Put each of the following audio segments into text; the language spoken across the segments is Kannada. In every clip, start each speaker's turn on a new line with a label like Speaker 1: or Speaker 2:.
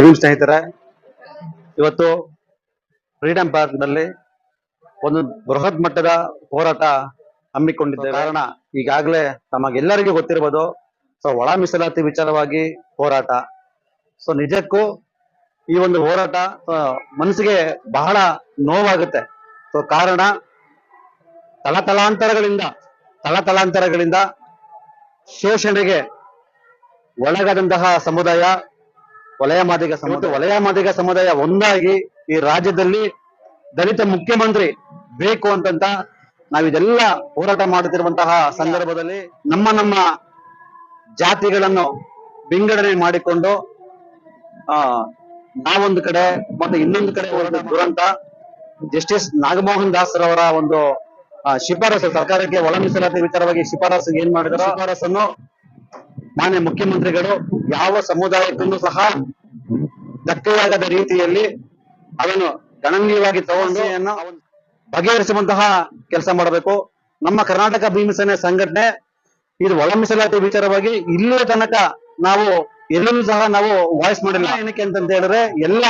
Speaker 1: ಜಮೀನ್ ಸ್ನೇಹಿತರೆ, ಇವತ್ತು ಫ್ರೀಡಂ ಪಾರ್ಕ್ನಲ್ಲಿ ಒಂದು ಬೃಹತ್ ಮಟ್ಟದ ಹೋರಾಟ ಹಮ್ಮಿಕೊಂಡಿದ್ದ ಕಾರಣ ಈಗಾಗಲೇ ತಮಗೆಲ್ಲರಿಗೂ ಗೊತ್ತಿರಬಹುದು ಸೊ ಒಳ ಮೀಸಲಾತಿ ವಿಚಾರವಾಗಿ ಹೋರಾಟ. ಸೊ ನಿಜಕ್ಕೂ ಈ ಒಂದು ಹೋರಾಟ ಮನಸ್ಸಿಗೆ ಬಹಳ ನೋವಾಗುತ್ತೆ. ಸೊ ಕಾರಣ ತಲತಲಾಂತರಗಳಿಂದ ತಲತಲಾಂತರಗಳಿಂದ ಶೋಷಣೆಗೆ ಒಳಗಾದಂತಹ ಸಮುದಾಯ ವಲಯ ಮಾದಿಗ ಸಮುದಾಯ ವಲಯ ಮಾದಿಗ ಸಮುದಾಯ ಒಂದಾಗಿ ಈ ರಾಜ್ಯದಲ್ಲಿ ದಲಿತ ಮುಖ್ಯಮಂತ್ರಿ ಬೇಕು ಅಂತಂತ ನಾವಿದೆಲ್ಲ ಹೋರಾಟ ಮಾಡುತ್ತಿರುವಂತಹ ಸಂದರ್ಭದಲ್ಲಿ ನಮ್ಮ ನಮ್ಮ ಜಾತಿಗಳನ್ನು ವಿಂಗಡಣೆ ಮಾಡಿಕೊಂಡು ಆ ನಾವೊಂದು ಕಡೆ ಮತ್ತೆ ಇನ್ನೊಂದು ಕಡೆ ಹೋರಾಟ ದುರಂತ. ಜಸ್ಟಿಸ್ ನಾಗಮೋಹನ್ ದಾಸ್ ರವರ ಒಂದು ಶಿಫಾರಸು ಸರ್ಕಾರಕ್ಕೆ ಒಳ ಮೀಸಲಾತಿ ವಿಚಾರವಾಗಿ ಶಿಫಾರಸು ಏನ್ ಮಾಡಿದ್ರು ಶಿಫಾರಸನ್ನು ಮಾನ್ಯ ಮುಖ್ಯಮಂತ್ರಿಗಳು ಯಾವ ಸಮುದಾಯಕ್ಕೂ ಸಹ ಧಕ್ಕೆಯಾಗದ ರೀತಿಯಲ್ಲಿ ಅದನ್ನು ಗಣನೀಯವಾಗಿ ತಗೊಂಡು ಬಗೆಹರಿಸುವಂತಹ ಕೆಲಸ ಮಾಡಬೇಕು. ನಮ್ಮ ಕರ್ನಾಟಕ ಭೀಮಸೇನೆ ಸಂಘಟನೆ ಇದು ಒಳ ಮೀಸಲಾತಿ ವಿಚಾರವಾಗಿ ಇಲ್ಲಿಯ ತನಕ ನಾವು ಎಲ್ಲೂ ಸಹ ನಾವು ವಾಯ್ಸ್ ಮಾಡಿಲ್ಲ. ಏನಕ್ಕೆ ಅಂತ ಹೇಳಿದ್ರೆ ಎಲ್ಲ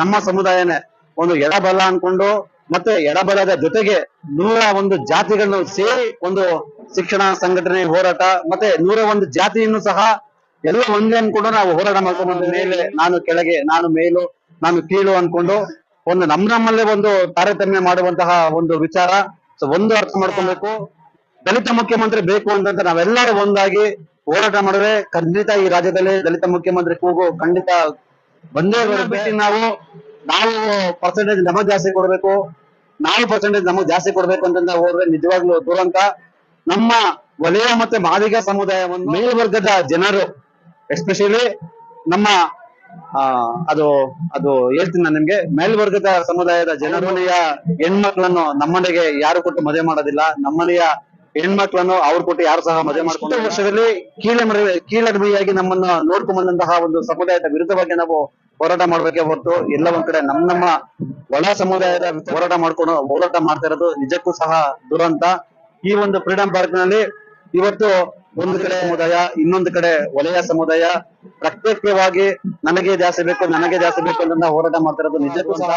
Speaker 1: ನಮ್ಮ ಸಮುದಾಯನೇ ಒಂದು ಎಡಬಲ ಅನ್ಕೊಂಡು ಮತ್ತೆ ಎಡಬಲದ ಜೊತೆಗೆ ನೂರ ಒಂದು ಜಾತಿಗಳನ್ನು ಸೇರಿ ಒಂದು ಶಿಕ್ಷಣ ಸಂಘಟನೆ ಹೋರಾಟ ಮತ್ತೆ ನೂರ ಒಂದು ಜಾತಿಯನ್ನು ಸಹ ಎಲ್ಲ ಒಂದೇ ಅನ್ಕೊಂಡು ನಾವು ಹೋರಾಟ ಮಾಡ್ಕೊಂಡು ಮೇಲೆ ನಾನು ಕೆಳಗೆ, ನಾನು ಮೇಲು, ನಾನು ಕೀಳು ಅನ್ಕೊಂಡು ಒಂದು ನಮ್ ನಮ್ಮಲ್ಲೇ ಒಂದು ತಾರತಮ್ಯ ಮಾಡುವಂತಹ ಒಂದು ವಿಚಾರ. ಸೊ ಒಂದು ಅರ್ಥ ಮಾಡ್ಕೊಬೇಕು. ದಲಿತ ಮುಖ್ಯಮಂತ್ರಿ ಬೇಕು ಅಂತ ನಾವೆಲ್ಲರೂ ಒಂದಾಗಿ ಹೋರಾಟ ಮಾಡಿದ್ರೆ ಖಂಡಿತ ಈ ರಾಜ್ಯದಲ್ಲಿ ದಲಿತ ಮುಖ್ಯಮಂತ್ರಿ ಕೂಗು ಖಂಡಿತ ಬಂದೇ ಬಿಟ್ಟು ನಾವು ನಾವು ಪರ್ಸೆಂಟೇಜ್ ನಮಗ್ ಜಾಸ್ತಿ ಕೊಡ್ಬೇಕು. ನಾವು ಪರ್ಸೆಂಟೇಜ್ ನಮಗ್ ಜಾಸ್ತಿ ಕೊಡ್ಬೇಕು ಅಂತಂದ್ರೆ ಹೋದ್ರೆ ನಿಜವಾಗ್ಲೂ ದುರಂತ. ನಮ್ಮ ವಲಯ ಮತ್ತೆ ಮಾದಿಗ ಸಮುದಾಯವನ್ನು ಮೇಲ್ವರ್ಗದ ಜನರು ಎಸ್ಪೆಷಲಿ ನಮ್ಮ ಅದು ಅದು ಹೇಳ್ತೀನಿ ನಾನು ನಿಮ್ಗೆ ಮೇಲ್ವರ್ಗದ ಸಮುದಾಯದ ಜನರನೆಯ ಹೆಣ್ಮಕ್ಳನ್ನು ನಮ್ಮನೆಗೆ ಯಾರು ಕೊಟ್ಟು ಮದುವೆ ಮಾಡೋದಿಲ್ಲ ನಮ್ಮನೆಯ ಹೆಣ್ಮಕ್ಳನ್ನು ಅವ್ರು ಕೊಟ್ಟು ಯಾರು ಸಹ ಮದುವೆ ಮಾಡ್ಕೊಂಡು ವರ್ಷದಲ್ಲಿ ಕೀಳಮರಿ ಕೀಳರಿಮೆಯಾಗಿ ನಮ್ಮನ್ನ ನೋಡ್ಕೊಂಡ್ ಬಂದಂತಹ ಒಂದು ಸಮುದಾಯದ ವಿರುದ್ಧವಾಗಿ ನಾವು ಹೋರಾಟ ಮಾಡ್ಬೇಕೇ ಹೊರತು ಎಲ್ಲ ಒಂದ್ ಕಡೆ ನಮ್ ನಮ್ಮ ಒಳ ಸಮುದಾಯದ ಹೋರಾಟ ಮಾಡ್ಕೊಂಡು ಹೋರಾಟ ಮಾಡ್ತಾ ಇರೋದು ನಿಜಕ್ಕೂ ಸಹ ದುರಂತ. ಈ ಒಂದು ಫ್ರೀಡಂ ಪಾರ್ಕ್ನಲ್ಲಿ ಇವತ್ತು ಒಂದು ಕಡೆ ಸಮುದಾಯ, ಇನ್ನೊಂದು ಕಡೆ ವಲಯ ಸಮುದಾಯ, ಪ್ರತ್ಯೇಕವಾಗಿ ನನಗೆ ಜಾಸ್ತಿ ಬೇಕು ನನಗೆ ಜಾಸ್ತಿ ಬೇಕು ಅಂತ ಹೋರಾಟ ಮಾಡ್ತಿರೋದು ನಿಜಕ್ಕೂ ಸಹ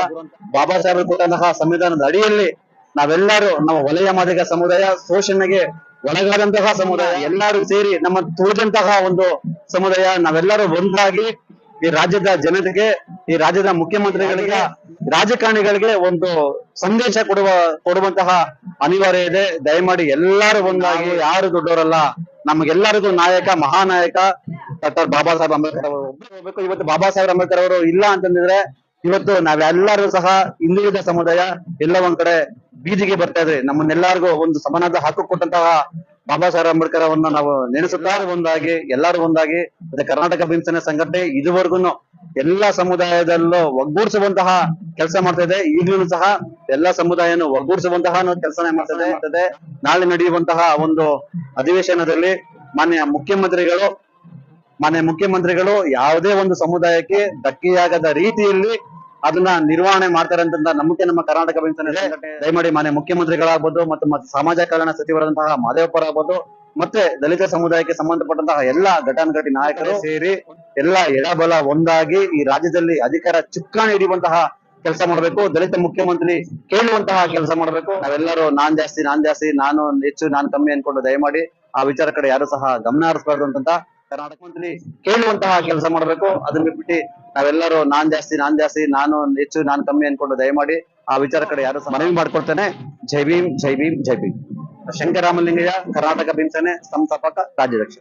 Speaker 1: ಬಾಬಾ ಸಾಹೇಬ್ ಕೊಟ್ಟಂತಹ ಸಂವಿಧಾನದ ಅಡಿಯಲ್ಲಿ ನಾವೆಲ್ಲರೂ ನಮ್ಮ ವಲಯ ಮಾದಿಗ ಸಮುದಾಯ, ಶೋಷಣೆಗೆ ಒಳಗಾದಂತಹ ಸಮುದಾಯ, ಎಲ್ಲರೂ ಸೇರಿ ನಮ್ಮ ತುಳಿದಂತಹ ಒಂದು ಸಮುದಾಯ, ನಾವೆಲ್ಲರೂ ಒಂದಾಗಿ ಈ ರಾಜ್ಯದ ಜನತೆಗೆ, ಈ ರಾಜ್ಯದ ಮುಖ್ಯಮಂತ್ರಿಗಳಿಗೆ, ರಾಜಕಾರಣಿಗಳಿಗೆ ಒಂದು ಸಂದೇಶ ಕೊಡುವ, ಕೊಡುವಂತಹ ಅನಿವಾರ್ಯ ಇದೆ. ದಯಮಾಡಿ ಎಲ್ಲರೂ ಒಂದಾಗಿ, ಯಾರು ದೊಡ್ಡವರಲ್ಲ, ನಮಗೆಲ್ಲರಿಗೂ ನಾಯಕ, ಮಹಾನಾಯಕ, ಡಾಕ್ಟರ್ ಬಾಬಾ ಸಾಹೇಬ್ ಅಂಬೇಡ್ಕರ್ ಅವರು ಹೋಗ್ಬೇಕು. ಇವತ್ತು ಬಾಬಾ ಸಾಹೇಬ್ ಅಂಬೇಡ್ಕರ್ ಅವರು ಇಲ್ಲ ಅಂತಂದಿದ್ರೆ, ಇವತ್ತು ನಾವೆಲ್ಲರೂ ಸಹ ಹಿಂದುಳಿದ ಸಮುದಾಯ ಎಲ್ಲ ಒಂದ್ ಕಡೆ ಬೀದಿಗೆ ಬರ್ತಾ ಇದ್ರಿ ನಮ್ಮನ್ನೆಲ್ಲರಿಗೂ ಒಂದು ಸಮಾನದ ಹಕ್ಕು ಕೊಟ್ಟಂತಹ ಬಾಬಾ ಸಾಹೇಬ್ ಅಂಬೇಡ್ಕರ್ ಅವರನ್ನ ನಾವು ನೆನೆಸುತ್ತಾ ಒಂದಾಗಿ, ಎಲ್ಲರೂ ಒಂದಾಗಿ. ಮತ್ತೆ ಕರ್ನಾಟಕ ಭೀಮಸೇನೆ ಸಂಘಟನೆ ಇದುವರೆಗೂ ಎಲ್ಲಾ ಸಮುದಾಯದಲ್ಲೂ ಒಗ್ಗೂಡಿಸುವಂತಹ ಕೆಲಸ ಮಾಡ್ತಾ ಇದೆ ಈಗಲೂ ಸಹ ಎಲ್ಲಾ ಸಮುದಾಯನು ಒಗ್ಗೂಡಿಸುವಂತಹ ಕೆಲಸ ಮಾಡ್ತಾ ಇದೆ ನಾಳೆ ನಡೆಯುವಂತಹ ಒಂದು ಅಧಿವೇಶನದಲ್ಲಿ ಮಾನ್ಯ ಮುಖ್ಯಮಂತ್ರಿಗಳು ಮಾನ್ಯ ಮುಖ್ಯಮಂತ್ರಿಗಳು ಯಾವುದೇ ಒಂದು ಸಮುದಾಯಕ್ಕೆ ಧಕ್ಕೆಯಾಗದ ರೀತಿಯಲ್ಲಿ ಅದನ್ನ ನಿರ್ವಹಣೆ ಮಾಡ್ತಾರೆ ಅಂತ ನಂಬಿಕೆ ನಮ್ಮ ಕರ್ನಾಟಕ ದಯಮಾಡಿ ಮಾನ್ಯ ಮುಖ್ಯಮಂತ್ರಿಗಳಾಗ್ಬೋದು ಮತ್ತು ಮತ್ತೆ ಸಮಾಜ ಕಲ್ಯಾಣ ಸಚಿವರಾದಂತಹ ಮಾದೇವಪ್ಪರ್ ಆಗ್ಬೋದು ಮತ್ತೆ ದಲಿತ ಸಮುದಾಯಕ್ಕೆ ಸಂಬಂಧಪಟ್ಟಂತಹ ಎಲ್ಲಾ ಘಟಾನುಘಟಿ ನಾಯಕರು ಸೇರಿ ಎಲ್ಲಾ ಎಡಬಲ ಒಂದಾಗಿ ಈ ರಾಜ್ಯದಲ್ಲಿ ಅಧಿಕಾರ ಚುಕ್ಕಾಣಿ ಹಿಡಿಯುವಂತಹ ಕೆಲಸ ಮಾಡಬೇಕು. ದಲಿತ ಮುಖ್ಯಮಂತ್ರಿ ಕೇಳುವಂತಹ ಕೆಲಸ ಮಾಡಬೇಕು. ನಾವೆಲ್ಲರೂ ನಾನ್ ಜಾಸ್ತಿ ನಾನ್ ಜಾಸ್ತಿ ನಾನು ಹೆಚ್ಚು ನಾನ್ ಕಮ್ಮಿ ಅನ್ಕೊಂಡು ದಯಮಾಡಿ ಆ ವಿಚಾರ ಕಡೆ ಯಾರು ಸಹ ಗಮನ ಹರಿಸಬಾರ್ದು ಅಂತ ಕರ್ನಾಟಕ ಮಂತ್ರಿ ಕೇಳುವಂತಹ ಕೆಲಸ ಮಾಡಬೇಕು. ಅದನ್ನ ಬಿಟ್ಟು ನಾವೆಲ್ಲರೂ ನಾನ್ ಜಾಸ್ತಿ ನಾನ್ ಜಾಸ್ತಿ, ನಾನು ಹೆಚ್ಚು, ನಾನ್ ಕಮ್ಮಿ ಅನ್ಕೊಂಡು ದಯಮಾಡಿ ಆ ವಿಚಾರ ಕಡೆ ಯಾರು ಮನವಿ ಮಾಡ್ಕೊಡ್ತೇನೆ ಜೈ ಭೀಮ್ ಜೈ ಭೀಮ್ ಜೈ ಭೀಮ್. ಶಂಕರಾಮಲಿಂಗಯ್ಯ ಕರ್ನಾಟಕ ಭೀಮಸೇನೆ, ಸಂಸ್ಥಾಪಕ, ರಾಜ್ಯಾಧ್ಯಕ್ಷ.